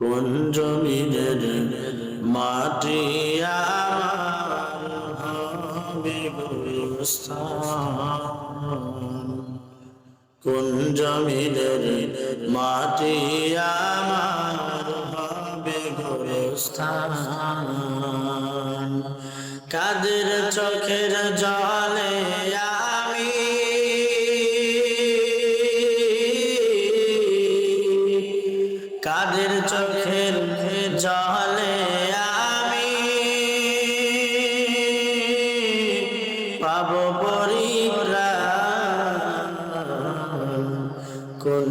কোন জমিনের মাটি কোন জমিনের মাটি আমার হবে কাদের চোখের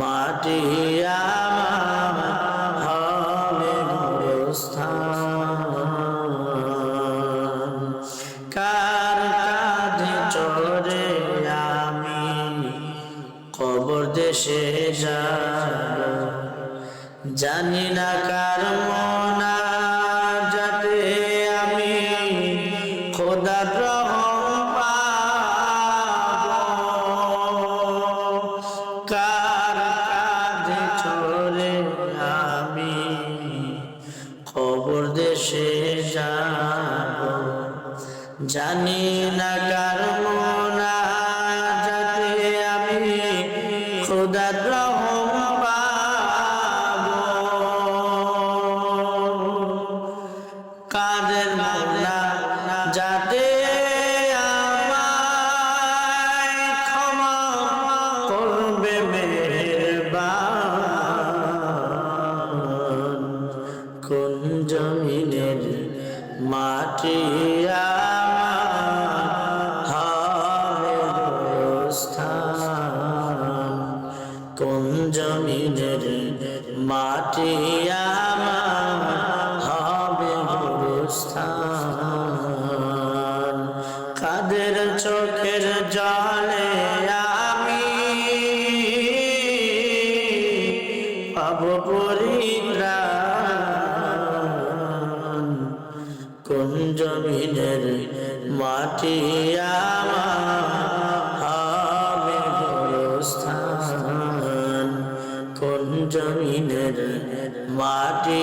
মাটি আমার হবে গোরস্থান। কার কাঁধে চড়ে আমি কবর দেশে যাব জানি না কার জানি না কার মনা যাতে আমি খোদার রহম পাব কাদের মোলা যাতে কোন জমিনের মাটি জমিনের মাটি আমার হবে গোরস্থান কাদের চোখের জলে আমি পাব পরিত্রাণ। কোন জমিনের মাটি আমার জমিনের মাটি